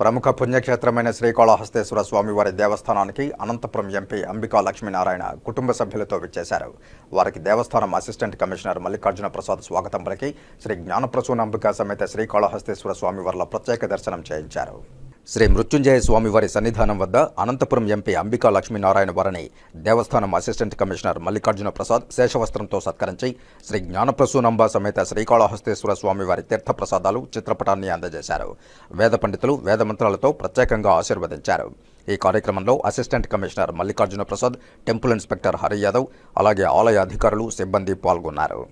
ప్రముఖ పుణ్యక్షేత్రమైన శ్రీకాళహస్తేశ్వర స్వామివారి దేవస్థానానికి అనంతపురం ఎంపీ అంబికా లక్ష్మీనారాయణ కుటుంబ సభ్యులతో విచ్చేశారు. వారికి దేవస్థానం అసిస్టెంట్ కమిషనర్ మల్లికార్జున ప్రసాద్ స్వాగతం పలికి శ్రీ జ్ఞానప్రసూన అంబికా సమేత శ్రీకాళహస్తేశ్వర స్వామివార్ల ప్రత్యేక దర్శనం చేయించారు. శ్రీ మృత్యుంజయ స్వామివారి సన్నిధానం వద్ద అనంతపురం ఎంపీ అంబికా లక్ష్మీనారాయణ వారిని దేవస్థానం అసిస్టెంట్ కమిషనర్ మల్లికార్జున ప్రసాద్ శేషవస్త్రంతో సత్కరించి శ్రీ జ్ఞానప్రసూనంబ సమేత శ్రీకాళహస్తేశ్వర స్వామివారి తీర్థప్రసాదాలు చిత్రపటాన్ని అందజేశారు. వేద పండితులు వేద మంత్రాలతో ప్రత్యేకంగా ఆశీర్వదించారు. ఈ కార్యక్రమంలో assistant commissioner Mallikarjuna Prasad temple inspector Hari Yadav అలాగే ఆలయ అధికారులు సిబ్బంది పాల్గొన్నారు.